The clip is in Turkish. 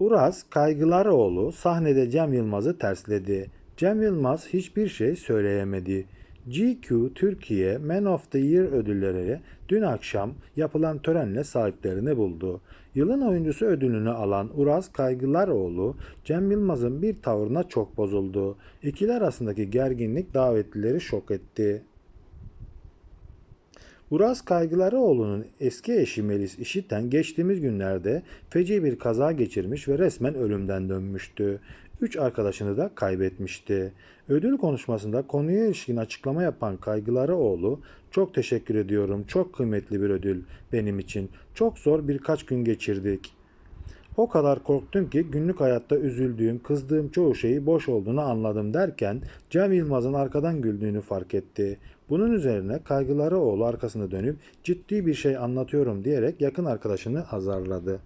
Uras Kaygılaroğlu sahnede Cem Yılmaz'ı tersledi. Cem Yılmaz hiçbir şey söyleyemedi. GQ Türkiye Man of the Year ödülleri dün akşam yapılan törenle sahiplerini buldu. Yılın oyuncusu ödülünü alan Uras Kaygılaroğlu, Cem Yılmaz'ın bir tavrına çok bozuldu. İkili arasındaki gerginlik davetlileri şok etti. Uras Kaygılaroğlu'nun eski eşi Melis İşiten geçtiğimiz günlerde feci bir kaza geçirmiş ve resmen ölümden dönmüştü. Üç arkadaşını da kaybetmişti. Ödül konuşmasında konuya ilişkin açıklama yapan Kaygılaroğlu, çok teşekkür ediyorum, çok kıymetli bir ödül benim için. Çok zor birkaç gün geçirdik. O kadar korktum ki günlük hayatta üzüldüğüm, kızdığım çoğu şeyi boş olduğunu anladım derken Cem Yılmaz'ın arkadan güldüğünü fark etti. Bunun üzerine kaygıları oğlu arkasına dönüp ciddi bir şey anlatıyorum diyerek yakın arkadaşını azarladı.